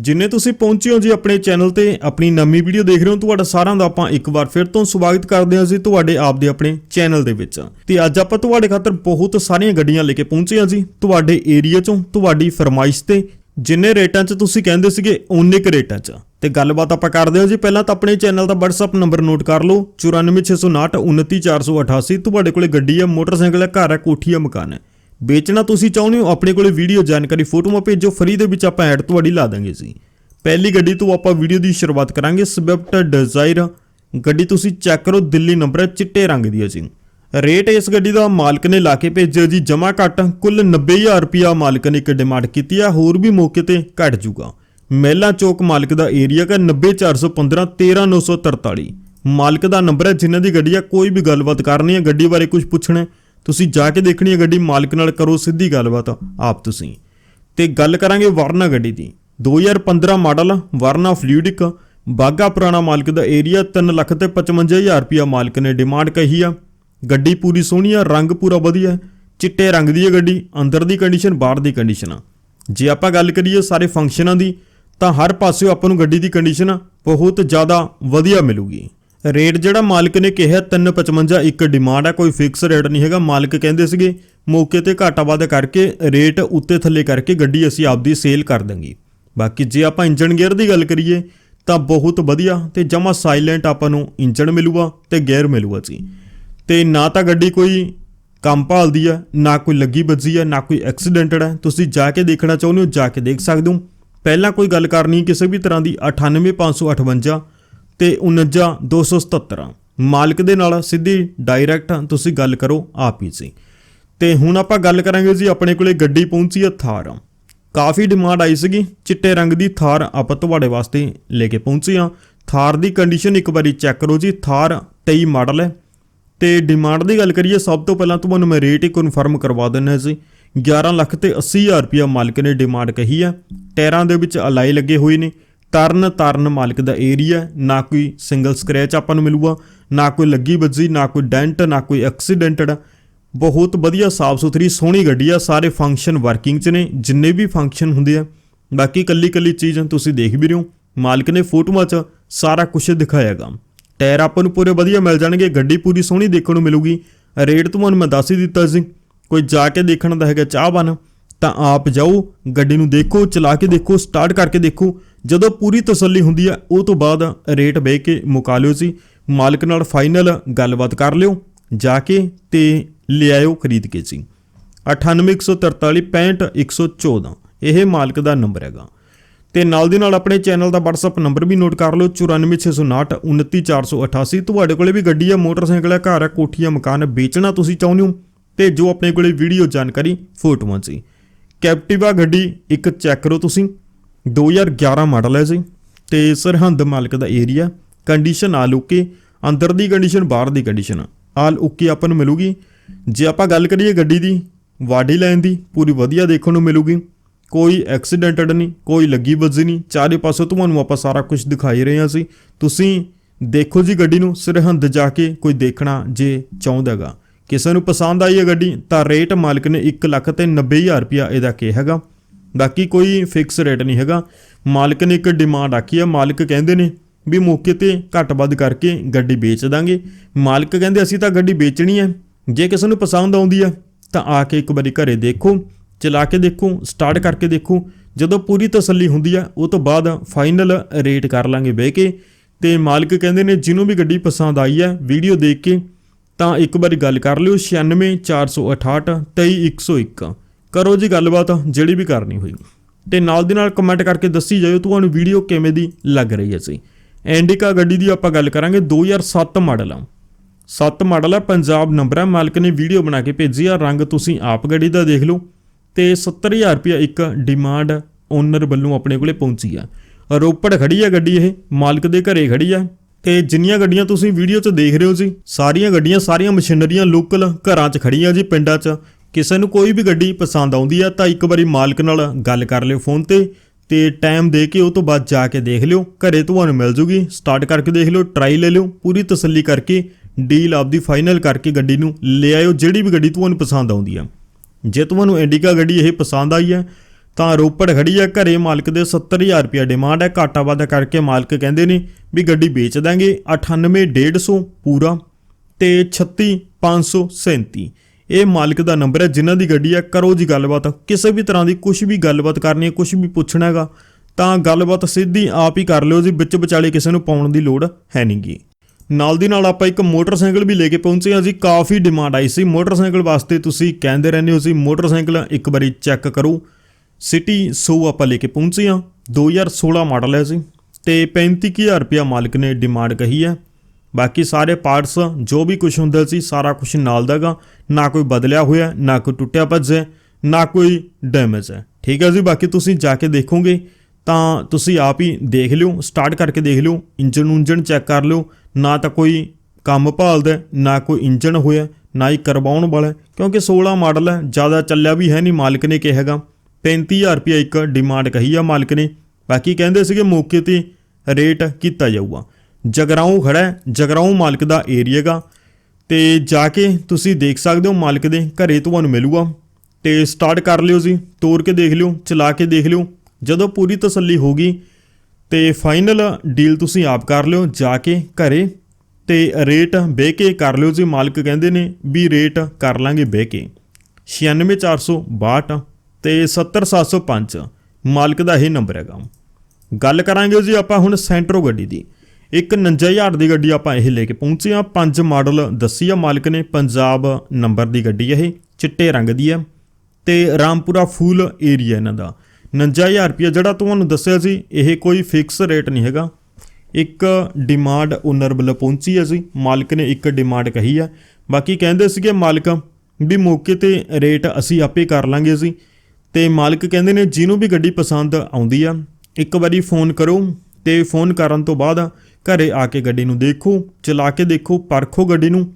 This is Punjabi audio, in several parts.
ਜਿੰਨੇ ਤੁਸੀਂ ਪਹੁੰਚੇ ਹੋ ਜੀ ਆਪਣੇ ਚੈਨਲ ਤੇ, ਆਪਣੀ ਨਵੀਂ ਵੀਡੀਓ ਦੇਖ ਰਹੇ ਹੋ, ਤੁਹਾਡਾ ਸਾਰਿਆਂ ਦਾ ਆਪਾਂ ਇੱਕ ਵਾਰ ਫਿਰ ਤੋਂ ਸਵਾਗਤ ਕਰਦੇ ਹਾਂ ਜੀ ਤੁਹਾਡੇ ਆਪ ਦੇ ਆਪਣੇ ਚੈਨਲ ਦੇ ਵਿੱਚ। ਤੇ ਅੱਜ ਆਪਾਂ ਤੁਹਾਡੇ ਖਾਤਰ ਬਹੁਤ ਸਾਰੀਆਂ ਗੱਡੀਆਂ ਲੈ ਕੇ ਪਹੁੰਚੇ ਹਾਂ ਜੀ, ਤੁਹਾਡੇ ਏਰੀਆ ਚੋਂ, ਤੁਹਾਡੀ ਫਰਮਾਇਸ਼ ਤੇ, ਜਿੰਨੇ ਰੇਟਾਂ 'ਚ ਤੁਸੀਂ ਕਹਿੰਦੇ ਸੀਗੇ, ਓਨੇ ਕੁ ਰੇਟਾਂ 'ਚ। ਤੇ ਗੱਲਬਾਤ ਆਪਾਂ ਕਰਦੇ ਹਾਂ ਜੀ, ਪਹਿਲਾਂ ਤਾਂ ਆਪਣੇ ਚੈਨਲ ਦਾ WhatsApp ਨੰਬਰ ਨੋਟ ਕਰ ਲਓ 94659 29488 ਤੁਹਾਡੇ ਕੋਲੇ ਗੱਡੀ ਹੈ, ਮੋਟਰਸਾਈਕਲ ਹੈ, ਘਰ ਹੈ, ਕੋਠੀ ਹੈ, ਮਕਾਨ ਹੈ। ਵੇਚਣਾ ਤੁਸੀਂ ਚਾਹੁੰਦੇ ਹੋ, ਆਪਣੇ ਕੋਲੇ ਵੀਡੀਓ ਜਾਣਕਾਰੀ ਫੋਟੋਆਂ ਭੇਜੋ ਫਰੀ ਦੇ ਵਿੱਚ ਆਪਾਂ ਐਡ ਤੁਹਾਡੀ ਲਾ ਦਾਂਗੇ ਜੀ। ਪਹਿਲੀ ਗੱਡੀ ਤੋਂ ਆਪਾਂ ਵੀਡੀਓ ਦੀ ਸ਼ੁਰੂਆਤ ਕਰਾਂਗੇ ਸਵਿਫਟ ਡਿਜ਼ਾਇਰ ਗੱਡੀ ਤੁਸੀਂ ਚੈੱਕ ਕਰੋ, ਦਿੱਲੀ ਨੰਬਰ ਹੈ, ਚਿੱਟੇ ਰੰਗ ਦੀ ਹੈ ਜੀ। ਰੇਟ ਇਸ ਗੱਡੀ ਦਾ ਮਾਲਕ ਨੇ ਲਾ ਕੇ ਭੇਜਿਆ ਜੀ ਜਮਾ ਘੱਟ, ਕੁੱਲ 90000 ਰੁਪਿਆ ਮਾਲਕ ਨੇ ਇੱਕ ਡਿਮਾਂਡ ਕੀਤੀ ਆ ਹੋਰ ਵੀ ਮੌਕੇ ਤੇ ਘਟ ਜੂਗਾ ਮਹਿਲਾ ਚੌਕ ਮਾਲਕ ਦਾ ਏਰੀਆ ਹੈ 90415 13943 ਮਾਲਕ ਦਾ ਨੰਬਰ ਹੈ, ਜਿਨ੍ਹਾਂ ਦੀ ਗੱਡੀ ਆ ਕੋਈ ਵੀ ਗੱਲਬਾਤ ਕਰਨੀ ਹੈ, ਗੱਡੀ ਬਾਰੇ ਕੁਝ ਪੁੱਛਣਾ ਤੁਸੀਂ ਜਾ ਕੇ ਦੇਖਣੀ ਹੈ ਗੱਡੀ, ਮਾਲਕ ਨਾਲ ਕਰੋ ਸਿੱਧੀ ਗੱਲਬਾਤ, ਆਪ ਤੁਸੀਂ। ਤੇ ਗੱਲ ਕਰਾਂਗੇ ਵਰਨਾ ਗੱਡੀ ਦੀ। 2015 ਮਾਡਲ, ਵਰਨਾ ਫਲੂਇਡਿਕ ਬਾਗਾ ਪੁਰਾਣਾ ਮਾਲਕ ਦਾ ਏਰੀਆ 3 ਲੱਖ ਤੇ 55000 ਰੁਪਿਆ ਮਾਲਕ ਨੇ ਡਿਮਾਂਡ ਕਹੀ ਆ। ਗੱਡੀ ਪੂਰੀ ਸੋਹਣੀ ਆ, ਰੰਗ ਪੂਰਾ ਵਧੀਆ, ਚਿੱਟੇ ਰੰਗ ਦੀ ਹੈ ਗੱਡੀ, ਅੰਦਰ ਦੀ ਕੰਡੀਸ਼ਨ ਬਾਹਰ ਦੀ ਕੰਡੀਸ਼ਨ ਆ। ਜੇ ਆਪਾਂ ਗੱਲ ਕਰੀਏ ਸਾਰੇ ਫੰਕਸ਼ਨਾਂ ਦੀ, ਤਾਂ ਹਰ ਪਾਸਿਓਂ ਆਪਾਂ ਨੂੰ ਗੱਡੀ ਦੀ ਕੰਡੀਸ਼ਨ ਬਹੁਤ ਜ਼ਿਆਦਾ ਵਧੀਆ ਮਿਲੂਗੀ। ਰੇਟ ਜਿਹੜਾ ਮਾਲਕ ਨੇ ਕਿਹਾ 355 ਇੱਕ ਡਿਮਾਂਡ ਹੈ ਕੋਈ ਫਿਕਸ ਰੇਟ ਨਹੀਂ ਹੈਗਾ, ਮਾਲਕ ਕਹਿੰਦੇ ਸੀਗੇ, ਮੌਕੇ ਤੇ ਘਾਟਾ ਵਾਧਾ ਕਰਕੇ ਰੇਟ ਉੱਤੇ ਥੱਲੇ ਕਰਕੇ ਗੱਡੀ ਅਸੀਂ ਆਪਦੀ ਸੇਲ ਕਰ ਦਾਂਗੇ ਬਾਕੀ ਜੇ ਆਪਾਂ ਇੰਜਨ ਗੇਅਰ ਦੀ ਗੱਲ ਕਰੀਏ, ਤਾਂ ਬਹੁਤ ਵਧੀਆ ਤੇ ਜਮਾ ਸਾਇਲੈਂਟ ਆਪਾਂ ਨੂੰ ਇੰਜਨ ਮਿਲੂਗਾ ਤੇ ਗੇਅਰ ਮਿਲੂਗਾ ਜੀ। ਤੇ ਨਾ ਤਾਂ ਗੱਡੀ ਕੋਈ ਕੰਮ ਭਾਲਦੀ ਹੈ ਨਾ ਕੋਈ ਲੱਗੀ ਵੱਜੀ ਹੈ ਨਾ ਕੋਈ ਐਕਸੀਡੈਂਟਡ ਹੈ ਤੁਸੀਂ ਜਾ ਕੇ ਦੇਖਣਾ ਚਾਹੁੰਦੇ ਹੋ, ਜਾ ਕੇ ਦੇਖ ਸਕਦੇ ਹੋ। ਪਹਿਲਾਂ ਕੋਈ ਗੱਲ ਕਰਨੀ ਕਿਸੇ ਵੀ ਤਰ੍ਹਾਂ ਦੀ 98558 ਤੇ 49277 ਮਾਲਕ ਦੇ ਨਾਲ ਸਿੱਧੀ ਡਾਇਰੈਕਟ ਤੁਸੀਂ ਗੱਲ ਕਰੋ ਆਪ ਹੀ ਸੀ ਤੇ ਹੁਣ ਆਪਾਂ ਗੱਲ ਕਰਾਂਗੇ ਜੀ ਆਪਣੇ ਕੋਲੇ ਗੱਡੀ ਪਹੁੰਚੀ ਹੈ ਥਾਰ। ਕਾਫੀ ਡਿਮਾਂਡ ਆਈ ਸੀਗੀ, ਚਿੱਟੇ ਰੰਗ ਦੀ ਥਾਰ ਆਪਾਂ ਤੁਹਾਡੇ ਵਾਸਤੇ ਲੈ ਕੇ ਪਹੁੰਚੇ ਹਾਂ ਥਾਰ ਦੀ ਕੰਡੀਸ਼ਨ ਇੱਕ ਵਾਰੀ ਚੈੱਕ ਕਰੋ ਜੀ, ਥਾਰ 23 ਮਾਡਲ ਹੈ। ਤੇ ਡਿਮਾਂਡ ਦੀ ਗੱਲ ਕਰੀਏ, ਸਭ ਤੋਂ ਪਹਿਲਾਂ ਤੁਹਾਨੂੰ ਮੈਂ ਰੇਟ ਹੀ ਕਨਫਰਮ ਕਰਵਾ ਦਿੰਦਾ ਜੀ। 11 ਲੱਖ ਤੇ 80000 ਰੁਪਇਆ ਮਾਲਕ ਨੇ ਡਿਮਾਂਡ ਕਹੀ ਆ। ਟਾਇਰਾਂ ਦੇ ਵਿੱਚ ਅਲਾਈ ਲੱਗੇ ਹੋਏ ਨੇ। ਤਰਨ ਤਰਨ ਮਾਲਕ ਦਾ ਏਰੀਆ ਨਾ ਕੋਈ ਸਿੰਗਲ ਸਕ੍ਰੈਚ ਆਪਾਂ ਨੂੰ ਮਿਲੂਗਾ, ਨਾ ਕੋਈ ਲੱਗੀ ਵੱਜੀ, ਨਾ ਕੋਈ ਡੈਂਟ ਨਾ ਕੋਈ ਐਕਸੀਡੈਂਟਡ ਬਹੁਤ ਵਧੀਆ ਸਾਫ਼ ਸੁਥਰੀ ਸੋਹਣੀ ਗੱਡੀ ਆ, ਸਾਰੇ ਫੰਕਸ਼ਨ ਵਰਕਿੰਗ 'ਚ ਨੇ, ਜਿੰਨੇ ਵੀ ਫੰਕਸ਼ਨ ਹੁੰਦੇ ਆ। ਬਾਕੀ ਕੱਲੀ ਕੱਲੀ ਚੀਜ਼ ਤੁਸੀਂ ਦੇਖ ਵੀ ਰਹੇ ਹੋ, ਮਾਲਕ ਨੇ ਫੋਟੋਆਂ 'ਚ ਸਾਰਾ ਕੁਝ ਦਿਖਾਇਆਗਾ ਟਾਇਰ ਆਪਾਂ ਨੂੰ ਪੂਰੇ ਵਧੀਆ ਮਿਲ ਜਾਣਗੇ, ਗੱਡੀ ਪੂਰੀ ਸੋਹਣੀ ਦੇਖਣ ਨੂੰ ਮਿਲੂਗੀ। ਰੇਟ ਤੁਹਾਨੂੰ ਮੈਂ ਦੱਸ ਹੀ ਦਿੱਤਾ ਸੀ, ਕੋਈ ਜਾ ਕੇ ਦੇਖਣ ਦਾ ਹੈਗਾ ਚਾਹਵਾਨ, ਤਾਂ ਆਪ ਜਾਓ, ਗੱਡੀ ਨੂੰ ਦੇਖੋ, ਚਲਾ ਕੇ ਦੇਖੋ ਸਟਾਰਟ ਕਰਕੇ ਦੇਖੋ। ਜਦੋਂ ਪੂਰੀ ਤਸੱਲੀ ਹੁੰਦੀ ਹੈ ਉਹ ਤੋਂ ਬਾਅਦ ਰੇਟ ਬਹਿ ਕੇ ਮੁਕਾ ਲਿਓ ਸੀ ਮਾਲਕ ਨਾਲ ਫਾਈਨਲ ਗੱਲਬਾਤ ਕਰ ਲਿਓ, ਜਾ ਕੇ ਤੇ ਲਿਆਇਓ ਖਰੀਦ ਕੇ ਸੀ 9814365114 ਇਹ ਮਾਲਕ ਦਾ ਨੰਬਰ ਹੈਗਾ। ਤੇ ਨਾਲ ਦੀ ਨਾਲ ਆਪਣੇ ਚੈਨਲ ਦਾ WhatsApp ਨੰਬਰ ਵੀ ਨੋਟ ਕਰ ਲਓ 94659 29488 ਤੁਹਾਡੇ ਕੋਲੇ ਵੀ ਗੱਡੀ ਆ, ਮੋਟਰਸਾਈਕਲ ਹੈ ਘਰ ਹੈ ਕੋਠੀ ਹੈ ਮਕਾਨ ਵੇਚਣਾ ਤੁਸੀਂ ਚਾਹੁੰਦੇ ਹੋ, ਤੇ ਜੋ ਆਪਣੇ ਕੋਲੇ ਵੀਡੀਓ ਜਾਣਕਾਰੀ, ਫੋਟੋਆਂ ਸੀ ਕੈਪਟਿਵਾ ਗੱਡੀ ਇੱਕ ਚੈੱਕ ਕਰੋ ਤੁਸੀਂ। 2011 ਮਾਡਲ ਹੈ ਜੀ ਤੇ ਸਰਹੰਦ ਮਾਲਕ ਦਾ ਏਰੀਆ ਕੰਡੀਸ਼ਨ ਆਲ ਓਕੇ ਅੰਦਰ ਦੀ ਕੰਡੀਸ਼ਨ ਬਾਹਰ ਦੀ ਕੰਡੀਸ਼ਨ ਆਲ ਓਕੇ ਆਪਾਂ ਨੂੰ ਮਿਲੂਗੀ। ਜੇ ਆਪਾਂ ਗੱਲ ਕਰੀਏ ਗੱਡੀ ਦੀ ਵਾਡੀ ਲਾਈਨ ਦੀ, ਪੂਰੀ ਵਧੀਆ ਦੇਖਣ ਨੂੰ ਮਿਲੂਗੀ। ਕੋਈ ਐਕਸੀਡੈਂਟਡ ਨਹੀਂ, ਕੋਈ ਲੱਗੀ ਵੱਜੀ ਨਹੀਂ, ਚਾਰੇ ਪਾਸੋਂ ਤੁਹਾਨੂੰ ਆਪਾਂ ਸਾਰਾ ਕੁਝ ਦਿਖਾਈ ਰਹੇ ਹਾਂ ਸੀ ਤੁਸੀਂ ਦੇਖੋ ਜੀ ਗੱਡੀ ਨੂੰ, ਸਰਹੰਦ ਜਾ ਕੇ ਕੋਈ ਦੇਖਣਾ ਜੇ ਚਾਹੁੰਦਾਗਾ ਕਿਸੇ ਨੂੰ ਪਸੰਦ ਆਈ ਹੈ ਗੱਡੀ, ਤਾਂ ਰੇਟ ਮਾਲਕ ਨੇ 1 ਲੱਖ ਤੇ 90000 ਰੁਪਿਆ ਇਹਦਾ ਕਿਹਾ ਹੈਗਾ। ਬਾਕੀ ਕੋਈ ਫਿਕਸ ਰੇਟ ਨਹੀਂ ਹੈਗਾ। ਮਾਲਕ ਨੇ ਇੱਕ ਡਿਮਾਂਡ ਆਖੀ ਹੈ ਮਾਲਕ ਕਹਿੰਦੇ ਨੇ ਵੀ ਮੌਕੇ ਤੇ ਘੱਟ ਵੱਧ ਕਰਕੇ ਗੱਡੀ ਵੇਚ ਦਾਂਗੇ। ਮਾਲਕ ਕਹਿੰਦੇ ਅਸੀਂ ਤਾਂ ਗੱਡੀ ਵੇਚਣੀ ਹੈ ਜੇ ਕਿਸੇ ਨੂੰ ਪਸੰਦ ਆਉਂਦੀ ਹੈ ਤਾਂ ਆ ਕੇ ਇੱਕ ਵਾਰੀ ਘਰੇ ਦੇਖੋ, ਚਲਾ ਕੇ ਦੇਖੋ ਸਟਾਰਟ ਕਰਕੇ ਦੇਖੋ। ਜਦੋਂ ਪੂਰੀ ਤਸੱਲੀ ਹੁੰਦੀ ਹੈ ਉਹ ਤੋਂ ਬਾਅਦ ਫਾਈਨਲ ਰੇਟ ਕਰ ਲਾਂਗੇ ਬਹਿ ਕੇ। ਤੇ ਮਾਲਕ ਕਹਿੰਦੇ ਨੇ, ਜਿਹਨੂੰ ਵੀ ਗੱਡੀ ਪਸੰਦ ਆਈ ਹੈ ਵੀਡੀਓ ਦੇਖ ਕੇ ਤਾਂ ਇੱਕ ਵਾਰੀ ਗੱਲ ਕਰ ਲਿਓ 96468 23101 ਕਰੋ ਜੀ ਗੱਲਬਾਤ ਜਿਹੜੀ ਵੀ ਕਰਨੀ ਹੋਈ। ਤੇ ਨਾਲ ਦੀ ਨਾਲ ਕਮੈਂਟ ਕਰਕੇ ਦੱਸੀ ਜਾਇਓ ਤੁਹਾਨੂੰ ਵੀਡੀਓ ਕਿਵੇਂ ਦੀ ਲੱਗ ਰਹੀ ਹੈ ਜੀ ਐਂਡਿਕਾ ਗੱਡੀ ਦੀ ਆਪਾਂ ਗੱਲ ਕਰਾਂਗੇ 2007 ਮਾਡਲ ਆ। 7 ਮਾਡਲ ਆ, ਪੰਜਾਬ ਨੰਬਰ ਹੈ ਮਾਲਕ ਨੇ ਵੀਡੀਓ ਬਣਾ ਕੇ ਭੇਜੀ ਆ, ਰੰਗ ਤੁਸੀਂ ਆਪ ਗੱਡੀ ਦਾ ਦੇਖ ਲਓ। ਤੇ 70000 ਰੁਪਇਆ ਇੱਕ ਡਿਮਾਂਡ ਓਨਰ ਵੱਲੋਂ ਆਪਣੇ ਕੋਲੇ ਪਹੁੰਚੀ ਆ। ਰੋਪੜ ਖੜੀ ਆ ਗੱਡੀ ਇਹ, ਮਾਲਕ ਦੇ ਘਰੇ ਖੜੀ ਆ। ਤੇ ਜਿੰਨੀਆਂ ਗੱਡੀਆਂ ਤੁਸੀਂ ਵੀਡੀਓ 'ਚ ਦੇਖ ਰਹੇ ਹੋ ਜੀ, ਸਾਰੀਆਂ ਗੱਡੀਆਂ, ਸਾਰੀਆਂ ਮਸ਼ੀਨਰੀਆਂ ਲੋਕਲ ਘਰਾਂ 'ਚ ਖੜੀਆਂ ਜੀ, ਪਿੰਡਾਂ 'ਚ। ਕਿਸੇ ਨੂੰ ਕੋਈ ਵੀ ਗੱਡੀ ਪਸੰਦ ਆਉਂਦੀ ਆ, ਤਾਂ ਇੱਕ ਵਾਰੀ ਮਾਲਕ ਨਾਲ ਗੱਲ ਕਰ ਲਿਓ ਫੋਨ ਤੇ ਤੇ ਟਾਈਮ ਦੇ ਕੇ ਉਹ ਤੋਂ ਬਾਅਦ ਜਾ ਕੇ ਦੇਖ ਲਿਓ। ਘਰੇ ਤੁਹਾਨੂੰ ਮਿਲ ਜੂਗੀ। ਸਟਾਰਟ ਕਰਕੇ ਦੇਖ ਲਿਓ, ਟਰਾਈ ਲੈ ਲਿਓ, ਪੂਰੀ ਤਸੱਲੀ ਕਰਕੇ ਡੀਲ ਆਪਦੀ ਫਾਈਨਲ ਕਰਕੇ ਗੱਡੀ ਨੂੰ ਲੈ ਆਇਓ, ਜਿਹੜੀ ਵੀ ਗੱਡੀ ਤੁਹਾਨੂੰ ਪਸੰਦ ਆਉਂਦੀ ਆ। ਜੇ ਤੁਹਾਨੂੰ ਇੰਡੀਕਾ ਗੱਡੀ ਇਹ ਪਸੰਦ ਆਈ ਹੈ, ਤਾਂ ਰੋਪੜ ਖੜੀ ਆ। ਘਰੇ ਮਾਲਕ ਦੇ 70000 ਰੁਪਏ ਡਿਮਾਂਡ ਹੈ। ਘਾਟਾ ਵਾਧਾ ਕਰਕੇ ਮਾਲਕ ਕਹਿੰਦੇ ਨੇ ਵੀ ਗੱਡੀ ਵੇਚ ਦਾਂਗੇ। 98150 ਪੂਰਾ ਤੇ 36537 ਇਹ ਮਾਲਕ ਦਾ ਨੰਬਰ ਹੈ, ਜਿਨ੍ਹਾਂ ਦੀ ਗੱਡੀ ਹੈ ਕਰੋ ਜੀ ਗੱਲਬਾਤ। ਕਿਸੇ ਵੀ ਤਰ੍ਹਾਂ ਦੀ ਕੁਝ ਵੀ ਗੱਲਬਾਤ ਕਰਨੀ ਹੈ ਕੁਝ ਵੀ ਪੁੱਛਣਾ ਹੈਗਾ, ਤਾਂ ਗੱਲਬਾਤ ਸਿੱਧੀ ਆਪ ਹੀ ਕਰ ਲਿਓ ਜੀ, ਵਿੱਚ ਵਿਚਾਲੇ ਕਿਸੇ ਨੂੰ ਪਾਉਣ ਦੀ ਲੋੜ ਹੈ ਨਹੀਂਗੀ ਨਾਲ ਦੀ ਨਾਲ ਆਪਾਂ ਇੱਕ ਮੋਟਰਸਾਈਕਲ ਵੀ ਲੈ ਕੇ ਪਹੁੰਚੇ ਹਾਂ ਜੀ, ਕਾਫੀ ਡਿਮਾਂਡ ਆਈ ਸੀ। ਮੋਟਰਸਾਈਕਲ ਵਾਸਤੇ ਤੁਸੀਂ ਕਹਿੰਦੇ ਰਹਿੰਦੇ ਹੋ ਜੀ, ਮੋਟਰਸਾਈਕਲ ਇੱਕ ਵਾਰੀ ਚੈੱਕ ਕਰੋ। ਸਿਟੀ ਸੋ ਆਪਾਂ ਲੈ ਕੇ ਪਹੁੰਚੇ ਹਾਂ 2016 ਮਾਡਲ ਹੈ ਜੀ, ਤੇ 35000 ਰੁਪਇਆ ਮਾਲਕ ਨੇ ਡਿਮਾਂਡ ਕਹੀ ਹੈ। ਬਾਕੀ ਸਾਰੇ ਪਾਰਟਸ ਜੋ ਵੀ ਕੁਝ ਹੁੰਦਾ ਸੀ, ਸਾਰਾ ਕੁਝ ਨਾਲ ਦਾਗਾ ਨਾ ਕੋਈ ਬਦਲਿਆ ਹੋਇਆ, ਨਾ ਕੋਈ ਟੁੱਟਿਆ ਭੱਜਿਆ ਨਾ ਕੋਈ ਡੈਮੇਜ ਹੈ। ਠੀਕ ਹੈ ਜੀ, ਬਾਕੀ ਤੁਸੀਂ ਜਾ ਕੇ ਦੇਖੋਗੇ, ਤਾਂ ਤੁਸੀਂ ਆਪ ਹੀ ਦੇਖ ਲਿਓ ਸਟਾਰਟ ਕਰਕੇ ਦੇਖ ਲਿਓ ਇੰਜਨ ਉਂਜਨ ਚੈੱਕ ਕਰ ਲਿਓ। ਨਾ ਤਾਂ ਕੋਈ ਕੰਮ ਭਾਲਦਾ ਨਾ ਕੋਈ ਇੰਜਨ ਹੋਇਆ, ਨਾ ਹੀ ਕਰਵਾਉਣ ਵਾਲਾ ਕਿਉਂਕਿ 16 ਮਾਡਲ ਹੈ, ਜ਼ਿਆਦਾ ਚੱਲਿਆ ਵੀ ਹੈ ਨਹੀਂ ਮਾਲਕ ਨੇ ਕਿਹਾਗਾ 35000 ਰੁਪਏ ਇੱਕ ਡਿਮਾਂਡ ਕਹੀ ਆ ਮਾਲਕ ਨੇ। ਬਾਕੀ ਕਹਿੰਦੇ ਸੀਗੇ ਮੌਕੇ ਤੇ ਰੇਟ ਕੀਤਾ ਜਾਊਗਾ। ਜਗਰਾਉਂ ਖੜਾ ਹੈ ਜਗਰਾਉਂ ਮਾਲਕ ਦਾ ਏਰੀਆ ਗਾ ਤੇ ਜਾ ਕੇ ਤੁਸੀਂ ਦੇਖ ਸਕਦੇ ਹੋ ਮਾਲਕ ਦੇ ਘਰੇ ਤੁਹਾਨੂੰ ਮਿਲੂਗਾ। ਤੇ ਸਟਾਰਟ ਕਰ ਲਿਓ ਜੀ ਤੋੜ ਕੇ ਦੇਖ ਲਿਓ, ਚਲਾ ਕੇ ਦੇਖ ਲਿਓ। ਜਦੋਂ ਪੂਰੀ ਤਸੱਲੀ ਹੋਗੀ ਤੇ ਫਾਈਨਲ ਡੀਲ ਤੁਸੀਂ ਆਪ ਕਰ ਲਿਓ, ਜਾ ਕੇ ਘਰੇ। ਤੇ ਰੇਟ ਬਹਿ ਕੇ ਕਰ ਲਿਓ ਜੀ, ਮਾਲਕ ਕਹਿੰਦੇ ਨੇ ਵੀ ਰੇਟ ਕਰ ਲਾਂਗੇ ਬਹਿ ਕੇ। 96462 ਤੇ 70705 ਮਾਲਕ ਦਾ ਇਹ ਨੰਬਰ ਹੈਗਾ। ਗੱਲ ਕਰਾਂਗੇ ਜੀ ਆਪਾਂ ਹੁਣ ਸੈਂਟਰੋ ਗੱਡੀ ਦੀ। ਇੱਕ 59000 ਦੀ ਗੱਡੀ ਆਪਾਂ ਇਹ ਲੈ ਕੇ ਪਹੁੰਚੇ ਆ ਪੰਜ ਮਾਡਲ ਦੱਸੀ ਆ ਮਾਲਕ ਨੇ। ਪੰਜਾਬ ਨੰਬਰ ਦੀ ਗੱਡੀ ਇਹ, ਚਿੱਟੇ ਰੰਗ ਦੀ ਹੈ ਤੇ ਰਾਮਪੁਰਾ ਫੂਲ ਏਰੀਆ ਇਹਨਾਂ ਦਾ। 59000 ਰੁਪਏ ਜਿਹੜਾ ਤੁਹਾਨੂੰ ਦੱਸਿਆ ਸੀ, ਇਹ ਕੋਈ ਫਿਕਸ ਰੇਟ ਨਹੀਂ ਹੈਗਾ। ਇੱਕ ਡਿਮਾਂਡ ਓਨਰ ਵੱਲੋਂ ਪਹੁੰਚੀ ਹੈ ਜੀ ਮਾਲਕ ਨੇ ਇੱਕ ਡਿਮਾਂਡ ਕਹੀ ਹੈ ਬਾਕੀ ਕਹਿੰਦੇ ਸੀਗੇ ਮਾਲਕ ਵੀ ਮੌਕੇ ਤੇ ਰੇਟ ਅਸੀਂ ਆਪੇ ਕਰ ਲਾਂਗੇ ਜੀ ਤੇ ਮਾਲਕ ਕਹਿੰਦੇ ਨੇ, ਜਿਹਨੂੰ ਵੀ ਗੱਡੀ ਪਸੰਦ ਆਉਂਦੀ ਆ, ਇੱਕ ਵਾਰੀ ਫੋਨ ਕਰੋ। ਤੇ ਫੋਨ ਕਰਨ ਤੋਂ ਬਾਅਦ ਘਰੇ ਆ ਕੇ ਗੱਡੀ ਨੂੰ ਦੇਖੋ, ਚਲਾ ਕੇ ਦੇਖੋ, ਪਰਖੋ ਗੱਡੀ ਨੂੰ।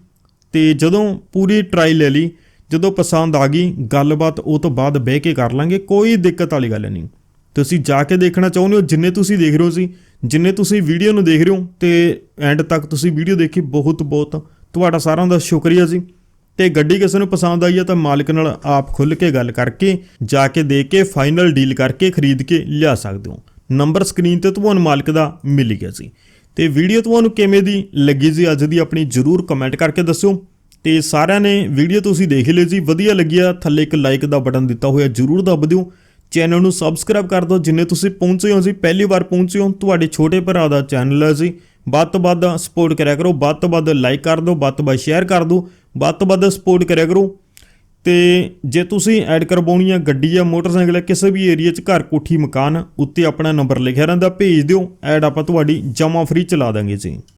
ਤੇ ਜਦੋਂ ਪੂਰੀ ਟਰਾਈ ਲੈ ਲਈ, ਜਦੋਂ ਪਸੰਦ ਆ ਗਈ, ਗੱਲਬਾਤ ਉਹ ਤੋਂ ਬਾਅਦ ਬਹਿ ਕੇ ਕਰ ਲਾਂਗੇ, ਕੋਈ ਦਿੱਕਤ ਵਾਲੀ ਗੱਲ ਨਹੀਂ। ਤੁਸੀਂ ਜਾ ਕੇ ਦੇਖਣਾ ਚਾਹੁੰਦੇ ਹੋ, ਜਿੰਨੇ ਤੁਸੀਂ ਦੇਖ ਰਹੇ ਹੋ ਸੀ, ਜਿੰਨੇ ਤੁਸੀਂ ਵੀਡੀਓ ਨੂੰ ਦੇਖ ਰਹੇ ਹੋ, ਤੇ ਐਂਡ ਤੱਕ ਤੁਸੀਂ ਵੀਡੀਓ ਦੇਖੀ, ਬਹੁਤ ਬਹੁਤ ਤੁਹਾਡਾ ਸਾਰਿਆਂ ਦਾ ਸ਼ੁਕਰੀਆ ਜੀ। ਤੇ ਗੱਡੀ ਕਿਸੇ ਨੂੰ ਪਸੰਦ ਆਈ ਹੈ ਤਾਂ ਮਾਲਕ ਨਾਲ ਆਪ ਖੁੱਲ ਕੇ ਗੱਲ ਕਰਕੇ, ਜਾ ਕੇ ਦੇਖ ਕੇ ਫਾਈਨਲ ਡੀਲ ਕਰਕੇ ਖਰੀਦ ਕੇ ਲਿਆ ਸਕਦੇ ਹੋ। ਨੰਬਰ ਸਕਰੀਨ ਤੇ ਤੁਹਾਨੂੰ ਮਾਲਕ ਦਾ ਮਿਲ ਗਿਆ ਸੀ ਤੇ ਵੀਡੀਓ ਤੁਹਾਨੂੰ ਕਿਵੇਂ ਦੀ ਲੱਗੀ ਜੀ? ਅੱਜ ਦੀ ਆਪਣੀ ਜਰੂਰ ਕਮੈਂਟ ਕਰਕੇ ਦੱਸਿਓ। ਤੇ ਸਾਰਿਆਂ ਨੇ ਵੀਡੀਓ ਤੁਸੀਂ ਦੇਖ ਲਈ ਜੀ। ਵਧੀਆ ਲੱਗਿਆ ਥੱਲੇ ਇੱਕ ਲਾਈਕ ਦਾ ਬਟਨ ਦਿੱਤਾ ਹੋਇਆ ਜਰੂਰ ਦੱਬ ਦਿਓ। ਚੈਨਲ ਨੂੰ ਸਬਸਕ੍ਰਾਈਬ ਕਰ ਦਿਓ, ਜਿੰਨੇ ਤੁਸੀਂ ਪਹੁੰਚੇ ਹੋ ਜੀ, ਪਹਿਲੀ ਵਾਰ ਪਹੁੰਚੇ ਹੋ, ਤੁਹਾਡੇ ਛੋਟੇ ਭਰਾ ਦਾ ਚੈਨਲ ਹੈ ਜੀ। ਵੱਧ ਤੋਂ ਵੱਧ ਸਪੋਰਟ ਕਰਿਆ ਕਰੋ, ਵੱਧ ਤੋਂ ਵੱਧ ਲਾਈਕ ਕਰ ਦਿਓ, ਵੱਧ ਤੋਂ ਵੱਧ ਸ਼ੇਅਰ ਕਰ ਦਿਓ, ਵੱਧ ਤੋਂ ਵੱਧ ਸਪੋਰਟ ਕਰਿਆ ਕਰੋ। ਤੇ ਜੇ ਤੁਸੀਂ ਐਡ ਕਰਵਾਉਣੀ ਆ ਗੱਡੀ ਆ ਮੋਟਰਸਾਈਕਲ ਆ ਕਿਸੇ ਵੀ ਏਰੀਆ 'ਚ ਘਰ ਕੋਠੀ ਮਕਾਨ, ਉੱਤੇ ਆਪਣਾ ਨੰਬਰ ਲਿਖਿਆ ਰਹਿੰਦਾ, ਭੇਜ ਦਿਓ, ਐਡ ਆਪਾਂ ਤੁਹਾਡੀ ਜਮਾ ਫ੍ਰੀ ਚਲਾ ਦਾਂਗੇ ਜੀ।